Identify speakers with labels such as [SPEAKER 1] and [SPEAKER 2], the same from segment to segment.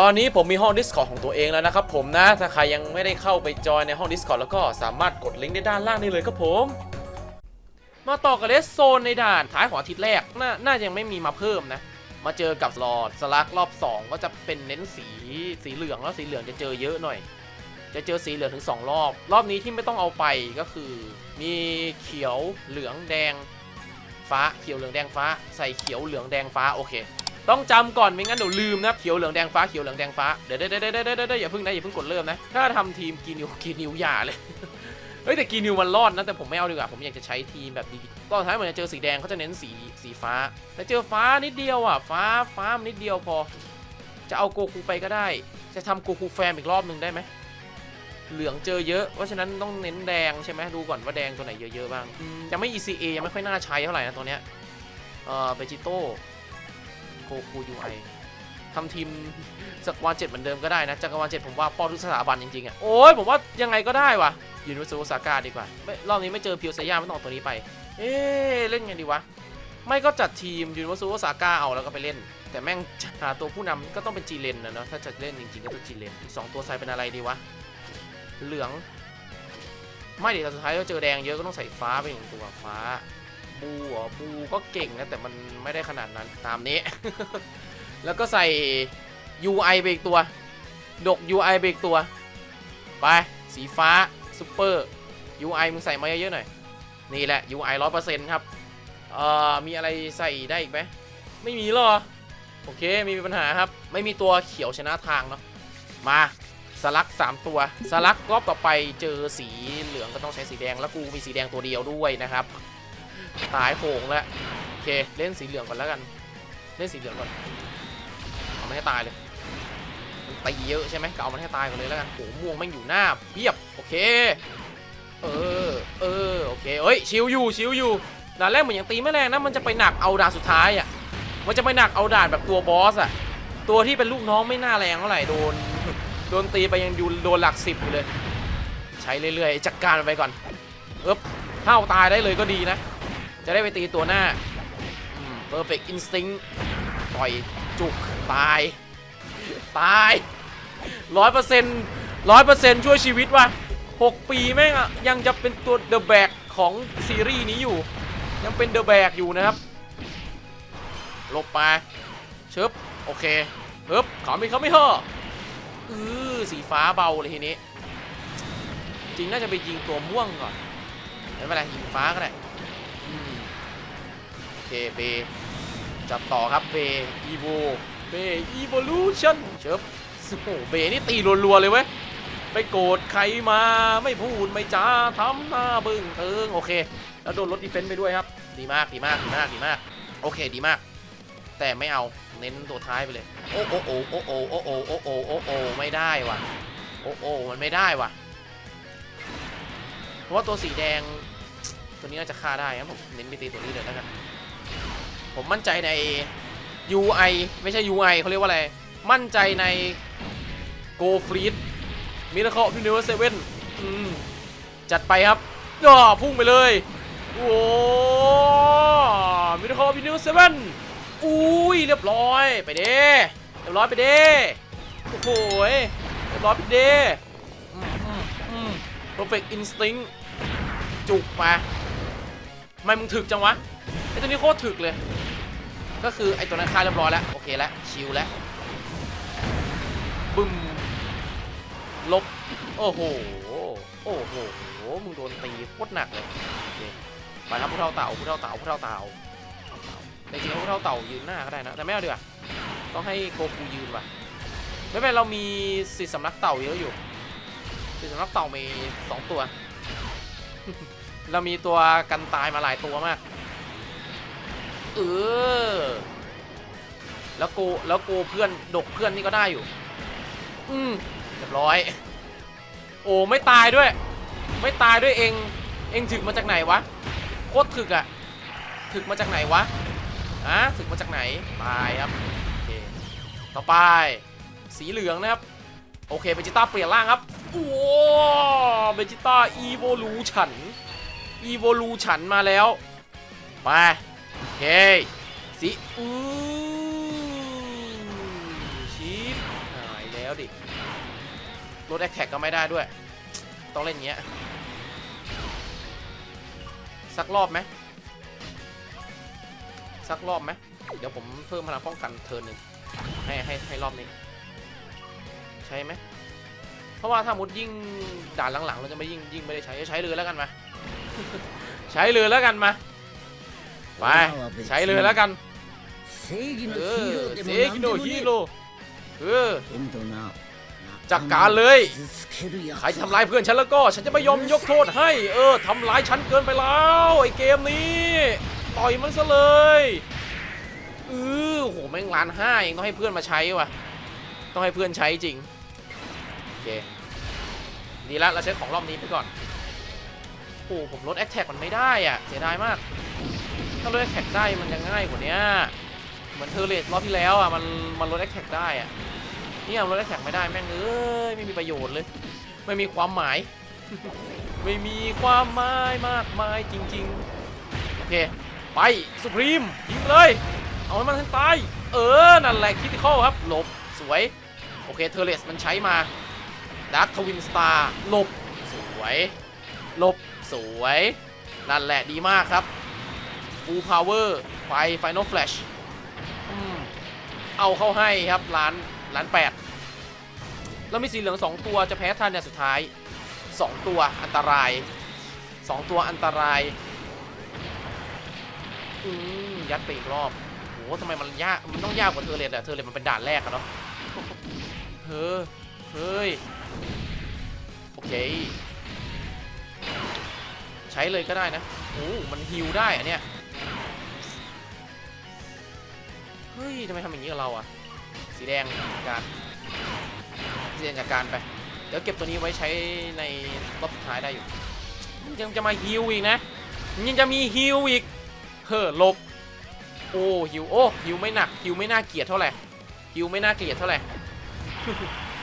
[SPEAKER 1] ตอนนี้ผมมีห้อง Discord ของตัวเองแล้วนะครับผมนะ ถ้าใครยังไม่ได้เข้าไปจอยในห้อง Discord แล้วก็สามารถกดลิงก์ได้ด้านล่างนี้เลยครับผม มาต่อกับเลสโซนในด่านท้ายของอาทิตย์แรกนาน่าจะยังไม่มีมาเพิ่มนะ มาเจอกับหลอดสลักรอบ 2 ก็จะเป็นเน้นสีสีเหลืองแล้วสีเหลืองจะเจอเยอะหน่อย จะเจอสีเหลืองถึง 2 รอบ รอบนี้ที่ไม่ต้องเอาไปก็คือ มีเขียวเหลืองแดงฟ้าเขียวเหลืองแดงฟ้า ใส่เขียวเหลืองแดงฟ้าโอเค ต้องจำก่อนไม่งั้นเดี๋ยวลืมนะเขียวเหลืองแดงฟ้าเขียวเหลืองแดงฟ้าเดี๋ยวเดี๋ยวเดี๋ยวเดี๋ยวเดี๋ยวอย่าเพิ่งนะอย่าเพิ่งกดเริ่มนะถ้าทำทีมกีนิวกีนิวอย่าเลยเฮ้ยแต่กีนิวมันรอดนะแต่ผมไม่เอาดีกว่าผมอยากจะใช้ทีมแบบดีตอนท้ายเหมือนจะเจอสีแดงเขาจะเน้นสีสีฟ้า แต่เจอฟ้านิดเดียวอะฟ้าฟ้ามันนิดเดียวพอ จะเอาโกคูไปก็ได้ จะทำโกคูแฟมอีกรอบหนึ่งได้ไหมเหลืองเจอเยอะเพราะฉะนั้นต้องเน้นแดงใช่ไหมดูก่อนว่าแดงตัวไหนเยอะๆบ้างยังไม่ ECA ยังไม่ค่อยน่าใช้เท่าไหร่นะตัวเนี้ยเอ่อเบจิโต้ โกคูยูไอทำทีมจักรวาลเจ็ดเหมือนเดิมก็ได้นะจักรวาลเจ็ดผมว่าป้อทุกสถาบันจริงๆอะโอ้ยผมว่ายังไงก็ได้วะยูนิเวอร์ซิโอซาก้าดีกว่าไม่รอบนี้ไม่เจอพิวเซย่าไม่ต้องตัวนี้ไป เอ๊เล่นไงดีวะ ไม่ก็จัดทีมยูนิเวอร์ซิโอซาก้าเอาแล้วก็ไปเล่น แต่แม่งหาตัวผู้นำก็ต้องเป็นจีเลนนะเนาะถ้าจะเล่นจริงๆก็ต้องจีเลนอีกสองตัวใส่เป็นอะไรดีวะเหลือง ไม่เดี๋ยวสุดท้ายเราเจอแดงเยอะก็ต้องใส่ฟ้าไปหนึ่งตัวฟ้า บูเหรอบูก็เก่งนะแต่มันไม่ได้ขนาดนั้นตามนี้ แล้วก็ใส่ UI ไปอีกตัว ดก UI ไปอีกตัว ไป สีฟ้าซูเปอร์ UI มึงใส่มาเยอะๆหน่อย นี่แหละ UI ร้อยเปอร์เซ็นต์ครับ เอ่อ มีอะไรใส่ได้อีกไหม ไม่มีหรอ โอเคไมมีปัญหาครับ ไม่มีตัวเขียวชนะทางเนาะ มาสลัก 3 ตัว สลักรอบต่อไปเจอสีเหลืองก็ต้องใช้สีแดง แล้วกูมีสีแดงตัวเดียวด้วยนะครับ ตายโหงแล้วโอเคเล่นสีเหลืองก่อนแล้วกัน เล่นสีเหลืองก่อนเอามันให้ตายเลยมันตีเยอะใช่ไหมก็เอามันให้ตายก่อนเลยแล้วกันโหม่วงแม่งอยู่หน้าเพียบโอเคเออเออโอเคเอ้ยชิวอยู่ชิวอยู่ด่านแรกเหมือนยังตีไม่แรงนะมันจะไปหนักเอาด่านสุดท้ายอะมันจะไปหนักเอาด่านแบบตัวบอสอะตัวที่เป็นลูกน้องไม่น่าแรงเท่าไหร่โดนโดนตีไปยังอยู่โดนหลักสิบอยู่เลย ใช้เรื่อยๆจัดการไปก่อนเอ๊บถ้าเอาตายได้เลยก็ดีนะ จะได้ไปตีตัวหน้า perfect instinct ปล่อยจุก ตาย ตายร้อยเปอร์เซ็นต์ร้อยเปอร์เซ็นต์ช่วยชีวิตว่ะหกปีแม่งอะยังจะเป็นตัวเดอะแบกของซีรีส์นี้อยู่ ยังเป็นเดอะแบกอยู่นะครับลบไปเชิบโอเคเฮิบเขาไม่เขาไม่เหอะอือสีฟ้าเบาเลยทีนี้ จริงน่าจะไปยิงตัวม่วงก่อนไม่เป็นไรยิงฟ้าก็ได้ เคเบจับต่อครับเบอีโวเบอีโวลูชั่นเชิบโอ้โหเบนี่ตีรัวๆเลยเว้ยไปโกรธใครมาไม่พูดไม่จาทำหน้าบึ้งเอิงโอเค แล้วโดนลดดีเฟนต์ไปด้วยครับ ดีมากดีมากดีมากดีมาก โอเคดีมาก แต่ไม่เอาเน้นตัวท้ายไปเลย โอ้โอ้โอ้โอ้โอ้โอ้โอ้โอ้โอ้โอ้โอ้ไม่ได้ว่ะโอ้โอ้มันไม่ได้ว่ะเพราะว่าตัวสีแดง ตัวนี้น่าจะฆ่าได้ครับผมเน้นไปตีตัวนี้เลยแล้วกัน ผมมั่นใจใน UI ไม่ใช่ UI เขาเรียกว่าอะไร มั่นใจใน Go Fleet มิราเคิลยูนิเวอร์เซเว่นจัดไปครับย่อพุ่งไปเลย โอ้มิราเคิลยูนิเวอร์เซเว่นอุ้ยเรียบร้อยไปเด้เรียบร้อยไปเด้โอ้โหยเรียบร้อยไปเด้อืมอืมอืม perfect instinct จุกไปทำไมมึงถึกจังวะไอตัวนี้โคตรถึกเลย ก็คือไอตัวนั้นฆ่าเรียบร้อยแล้วโอเคแล้วชิลแล้วบึ้มลบโอ้โหโอ้โหมึงโดนตีโคตรหนักเลยโอเคไปครับผู้เท่าเต่าผู้เท่าเต่าผู้เท่าเต่าแต่จริงๆผู้เท่าเต่ายืนหน้าก็ได้นะ แต่ไม่เอาดีกว่าต้องให้โกคูยืนว่ะไม่เป็นเรามีสิทธิ์สำนักเต่าเยอะอยู่สิทธิ์สำนักเต่ามีสองตัว เรามีตัวกันตายมาหลายตัวมาก เออ แล้วโกแล้วโกเพื่อนดกเพื่อนนี่ก็ได้อยู่ อืมเรียบร้อย โอ้ไม่ตายด้วย ไม่ตายด้วยเอง เองถึกมาจากไหนวะโคตรถึกอะถึกมาจากไหนวะฮะถึกมาจากไหนตายครับโอเคต่อไป สีเหลืองนะครับ โอเคเบจิต้าเปลี่ยนร่างครับโอ้เบจิต้าอีโวลูชันอีโวลูชันมาแล้ว ไป เคสีอู้ชีฟหายแล้วดิรถแอคแท็กก็ไม่ได้ด้วย ต้องเล่นเงี้ย สักรอบไหมสักรอบไหมเดี๋ยวผมเพิ่มพลังป้องกันเทิร์นหนึ่งให้ให้ให้รอบนี้ ใช่ไหมเพราะว่าถ้ามุดยิ่งด่านหลังๆ เราจะไม่ยิ่งยิ่งไม่ได้ใช้ใช้เลยแล้วกันมา ใช้เลยแล้วกันมา ไปใช้เลยแล้วกันเออเซกิโนฮิโร่เออจัดการเลยใครทำลายเพื่อนฉันแล้วก็ ฉันจะไม่ยอมยกโทษให้ เออทำลายฉันเกินไปแล้วไอ้เกมนี้ต่อยมันซะเลยเออโหแม่งล้านห้าเองต้องให้เพื่อนมาใช้วะต้องให้เพื่อนใช้จริงโอเคดีละเราใช้ของรอบนี้ไปก่อนโอ้ผมลดแอคแท็กมันไม่ได้อะเสียดายมาก ถ้าลดแอคแท็กได้มันจะง่ายกว่านี้เหมือนเทอร์เรตรอบที่แล้วอะมันมันลดแอคแท็กได้อะเนี่ยมันลดแอคแท็กไม่ได้แม่งเอ้ยไม่มีประโยชน์เลย ไม่มีความหมาย ไม่มีความหมายมากมายจริงๆโอเคไปสุพรีมยิงเลยเอาให้มันให้ตายเออนั่นแหละคิดที่เข้าครับหลบสวยโอเคเทอร์เลสมันใช้มาดักทวินสตาร์หลบสวยหลบสวยนั่นแหละดีมากครับ ฟูลพาวเวอร์ไฟไฟนอลแฟลชเอาเข้าให้ครับล้านล้านแปดแล้วมีสีเหลือง 2 ตัวจะแพ้ทันเนี่ยสุดท้าย 2 ตัวอันตราย 2 ตัวอันตรายอืมยัดไปอีกรอบโหทำไมมันยากมันต้องยากกว่าเทอร์เรตอะเทอร์เรตมันเป็นด่านแรกอะเนาะเฮ้ยเฮ้ยโอเค ใช้เลยก็ได้นะโอ้มันฮิวได้อะเนี่ย เฮ้ยทำไมทำอย่างนี้กับเราอะสีแดงการเรียนจากการไป เดี๋ยวเก็บตัวนี้ไว้ใช้ในรอบสุดท้ายได้อยู่ยังจะมาฮิวอีกนะยังจะมีฮิวอีกเฮ้อลบ โอ้ฮิวโอ้ฮิวไม่หนักฮิวไม่น่าเกลียดเท่าไหร่ฮิวไม่น่าเกลียดเท่าไหร่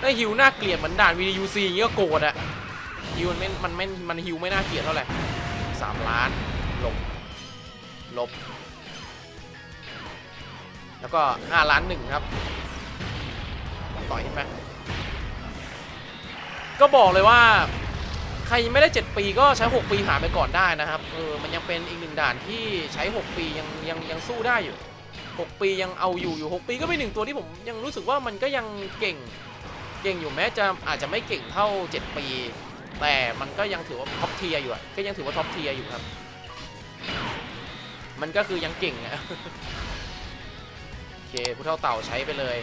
[SPEAKER 1] ถ้าฮิวน่าเกลียดเหมือนด่าน VDUC อย่างงี้ก็โกรธอะฮิวมันไม่มันไม่มันฮิวไม่น่าเกลียดเท่าไหร่สามล้านลบลบ แล้วก็ห้าล้านหนึ่งครับ ต่อยเห็นไหมก็บอกเลยว่าใครไม่ได้ 7 ปีก็ใช้ 6 ปีหาไปก่อนได้นะครับเออมันยังเป็นอีกหนึ่งด่านที่ใช้ 6 ปียังยังยังสู้ได้อยู่ 6 ปียังเอาอยู่อยู่ 6 ปีก็เป็นหนึ่งตัวที่ผมยังรู้สึกว่ามันก็ยังเก่งเก่งอยู่แม้จะอาจจะไม่เก่งเท่า 7 ปี แต่มันก็ยังถือว่าท็อปเทียอยู่ก็ยังถือว่าท็อปเทียอยู่ครับ มันก็คือยังเก่งอะ เคผู้เท่าเต่าใช้ไปเลย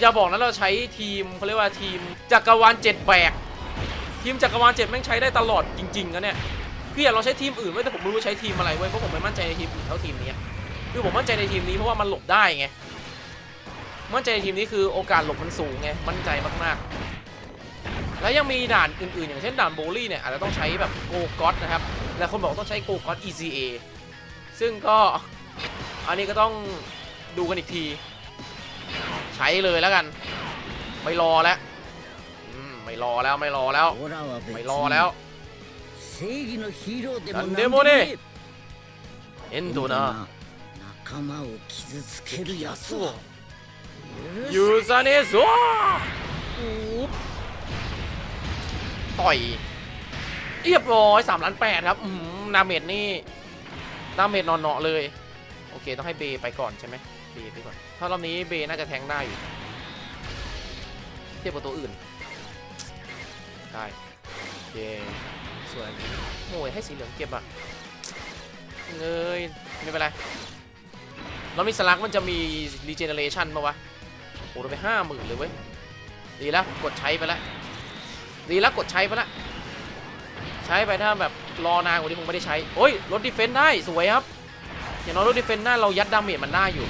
[SPEAKER 1] อย่าบอกนะเราใช้ทีมเขาเรียกว่าทีมจักรวาลเจ็ดแบก ทีมจักรวาลเจ็ดแม่งใช้ได้ตลอดจริงๆนะเนี่ยพี่อยากลองใช้ทีมอื่นไว้แต่ผมไม่รู้ใช้ทีมอะไรเว้เพราะผมไม่มั่นใจในทีมอื่นเท่าทีมนี้คือผมมั่นใจในทีมนี้เพราะว่ามันหลบได้ไงมั่นใจในทีมนี้คือโอกาสหลบมันสูงไงมั่นใจมากๆ แล้วยังมีด่านอื่นๆ อย่างเช่นด่านโบลี่เนี่ยอาจจะต้องใช้แบบโกก็ตนะครับและคนบอกว่าต้องใช้โกก็ต ECA ซึ่งก็ อันนี้ก็ต้องดูกันอีกที ใช้เลยแล้วกัน ไม่รอแล้วไม่รอแล้วไม่รอแล้วไม่รอแล้วนั่นเด
[SPEAKER 2] โมเน่เอ็นโดนา
[SPEAKER 1] ยูซาเนซัวต่อยเรียบร้อยสามล้านแปดครับนาเมดนี่นาเมดนอนเนาะเลย โอเค ต้องให้เบไปก่อนใช่ไหมเบไปก่อน ถ้ารอบนี้เบน่าจะแทงได้อยู่เทียบกับตัวอื่น ได้โอเคส่วนโอ้ยให้สีเหลืองเก็บอะเงยไม่เป็นไรแล้วมีสลักมันจะมี regeneration ปะวะโอ้เราไปห้าหมื่นเลยเว้ย ดีแล้วกดใช้ไปแล้ว ดีแล้วกดใช้ไปแล้ว ใช้ไปถ้าแบบรอนานกว่านี้คงไม่ได้ใช้ โอ้ยลดดีเฟนต์ได้สวยครับ อย่างน้อยลดดีเฟนต์ได้เรายัดดาเมจมันได้อยู่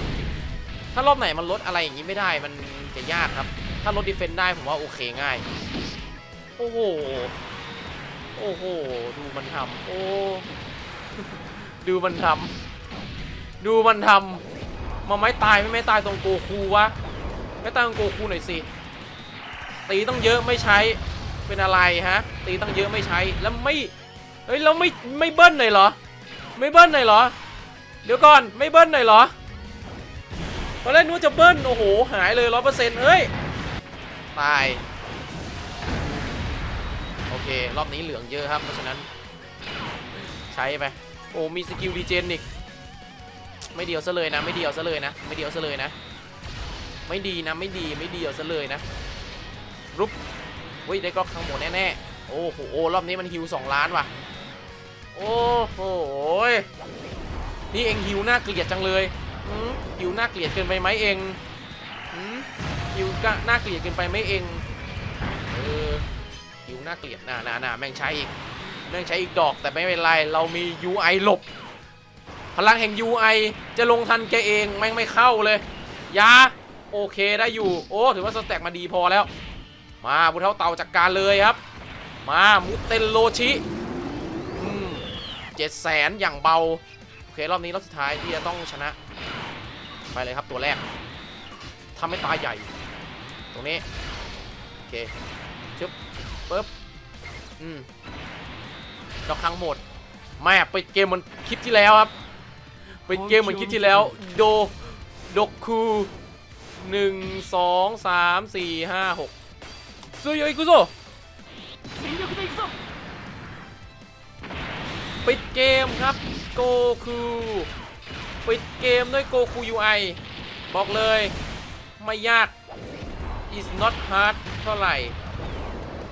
[SPEAKER 1] ถ้ารอบไหนมันลดอะไรอย่างนี้ไม่ได้มันจะยากครับ ถ้าลดดีเฟนได้ผมว่าโอเคง่าย โอ้โห โอ้โห ดูมันทำโอ้ ดูมันทำดูมันทำมาไม่ตายไม่ไม่ตายตรงโกคูวะ ไม่ตายตรงโกคูหน่อยสิ ตีต้องเยอะไม่ใช้ เป็นอะไรฮะ ตีต้องเยอะไม่ใช้ แล้วไม่ เฮ้ย แล้วไม่ไม่เบิ้ลหน่อยเหรอ ไม่เบิ้ลหน่อยเหรอ เดี๋ยวก่อนไม่เบิ้ลหน่อยเหรอตอนแรกนึกว่าจะเบิ้ลโอ้โหหายเลยร้อยเปอร์เซ็นต์เฮ้ยตายโอเค รอบนี้เหลืองเยอะครับ เพราะฉะนั้น ใช้ไปโอ้มีสกิลดีเจนอีกไม่เดียวซะเลยนะ ไม่เดียวซะเลยนะ ไม่เดียวซะเลยนะ ไม่ดีนะ ไม่ดีไม่เดียวซะเลยนะรุปเฮ้ยได้กล็อกข้างบนแน่ๆโอ้โหรอบนี้มันฮิว2ล้านว่ะ โอ้โห นี่เองฮิวหน่าเกลียดจังเลยหิวหน่าเกลียดเกินไปไหมเองหิวก็น่าเกลียดเกินไปไหมเองเออฮิวหน่าเกลียดน่าน่าน่าแม่งใช้อีกแม่งใช้อีกดอกแต่ไม่เป็นไรเรามี UI หลบ พลังแห่ง UI จะลงทันแกเองแม่งไม่เข้าเลยยาโอเคได้อยู่ โอ้ถือว่าสแต็กมาดีพอแล้ว มาบุเท่าเต่าจัดกการเลยครับ มามุเตนโลชิเจ็ดแสนอย่างเบา เครอบนี้รอบสุดท้ายที่จะต้องชนะ ไปเลยครับตัวแรกทำให้ตาใหญ่ ตรงนี้ โอเคชึบปึ๊บอืมดอกครั้งหมดแม่ไปดเกมเหมันคลิปที่แล้วครับไปดเกมเหมือนคลิปที่แล้ว โดดกคูหนึ่งสองสามสี่ห้าหกซุยโยอิกุโซปิดเกมครับ โกคูปิดเกมด้วยโกคู UI บอกเลย ไม่ยาก is not hard เท่าไหร่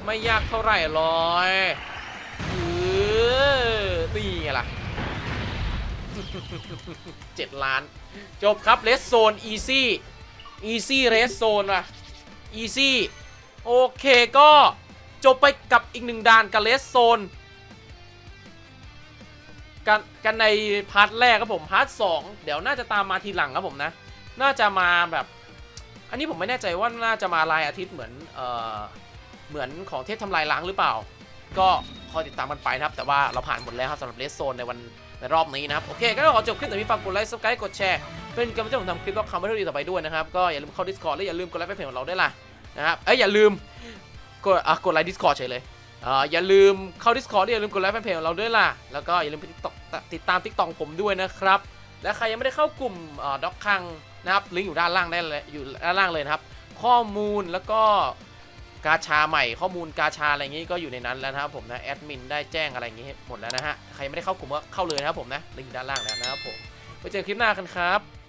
[SPEAKER 1] ไม่ยากเท่าไหร่หรอยเออนี่ไงล่ะเจ็ดล้าน จบครับเลสโซน easy easy เรสโซนว่ะ easy โอเคก็จบไปกับอีกหนึ่งด่านกับเลสโซน กันกันในพาร์ทแรกครับผมพาร์ทสองเดี๋ยวน่าจะตามมาทีหลังครับผมนะ น่าจะมาแบบ อันนี้ผมไม่แน่ใจว่าน่าจะมารายอาทิตย์เหมือนเอ่อเหมือนของเทพทำลายล้างหรือเปล่า ก็คอยติดตามกันไปนะครับ แต่ว่าเราผ่านหมดแล้วครับสำหรับเลสโซนในวันในรอบนี้นะครับ โอเค ก็ขอจบคลิปแต่พี่ฝากกดไลค์ซับสไครต์กดแชร์ เป็นกำลังใจผมทำคลิปก็คำว่าเรื่องดีต่อไปด้วยนะครับ ก็อย่าลืมเข้า Discord และอย่าลืมกดไลค์แฟนเพจของเราด้วยล่ะนะครับเอ้ยอย่าลืมกดอะกดไลค์ Discord เฉยเลย อย่าลืมเข้า Discord และอย่าลืมกดไลค์แฟนเพจของเราด้วยล่ะ แล้วก็อย่าลืมไปติดต่อติดตาม TikTok ผมด้วยนะครับ และใครยังไม่ได้เข้ากลุ่มด็อกคังนะครับลิงก์อยู่ด้านล่างได้เลยอยู่ด้านล่างเลยนะครับ ข้อมูลแล้วก็กาชาใหม่ข้อมูลกาชาอะไรอย่างงี้ก็อยู่ในนั้นแล้วนะครับผมนะแอดมินได้แจ้งอะไรอย่างงี้หมดแล้วนะฮะใครไม่ได้เข้ากลุ่มก็เข้าเลยนะครับผมนะลิงก์ด้านล่างแล้วนะครับผมไว้เจอคลิปหน้ากันครับ